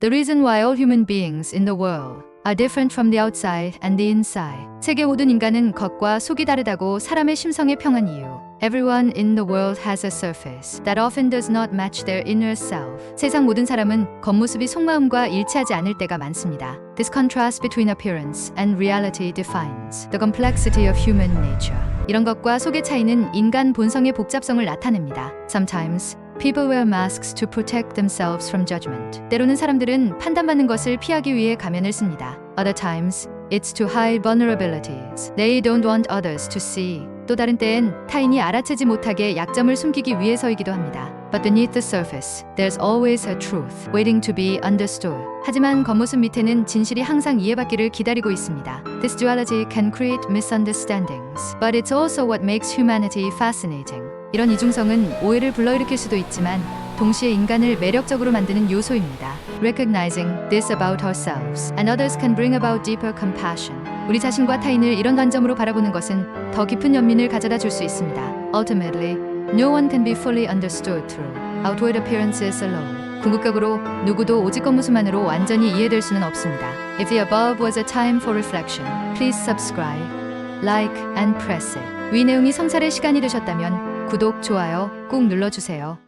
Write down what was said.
The reason why all human beings in the world are different from the outside and the inside. 세계 모든 인간은 겉과 속이 다르다고 사람의 심성에 평한 이유. Everyone in the world has a surface that often does not match their inner self. 세상 모든 사람은 겉모습이 속마음과 일치하지 않을 때가 많습니다. This contrast between appearance and reality defines the complexity of human nature. 이런 것과 속의 차이는 인간 본성의 복잡성을 나타냅니다. Sometimes People wear masks to protect themselves from judgment. 때로는 사람들은 판단받는 것을 피하기 위해 가면을 씁니다. Other times, it's to hide vulnerabilities. They don't want others to see. 또 다른 때엔 타인이 알아채지 못하게 약점을 숨기기 위해서이기도 합니다. But beneath the surface, there's always a truth waiting to be understood. 하지만 겉모습 밑에는 진실이 항상 이해받기를 기다리고 있습니다. This duality can create misunderstandings, but it's also what makes humanity fascinating. 이런 이중성은 오해를 불러일으킬 수도 있지만 동시에 인간을 매력적으로 만드는 요소입니다. Recognizing this about ourselves and others can bring about deeper compassion. 우리 자신과 타인을 이런 관점으로 바라보는 것은 더 깊은 연민을 가져다 줄 수 있습니다. Ultimately, no one can be fully understood through outward appearances alone. 궁극적으로 누구도 오직 겉모습만으로 완전히 이해될 수는 없습니다. If the above was a time for reflection, please subscribe, like, and press it. 위 내용이 성찰의 시간이 되셨다면 구독, 좋아요 꼭 눌러주세요.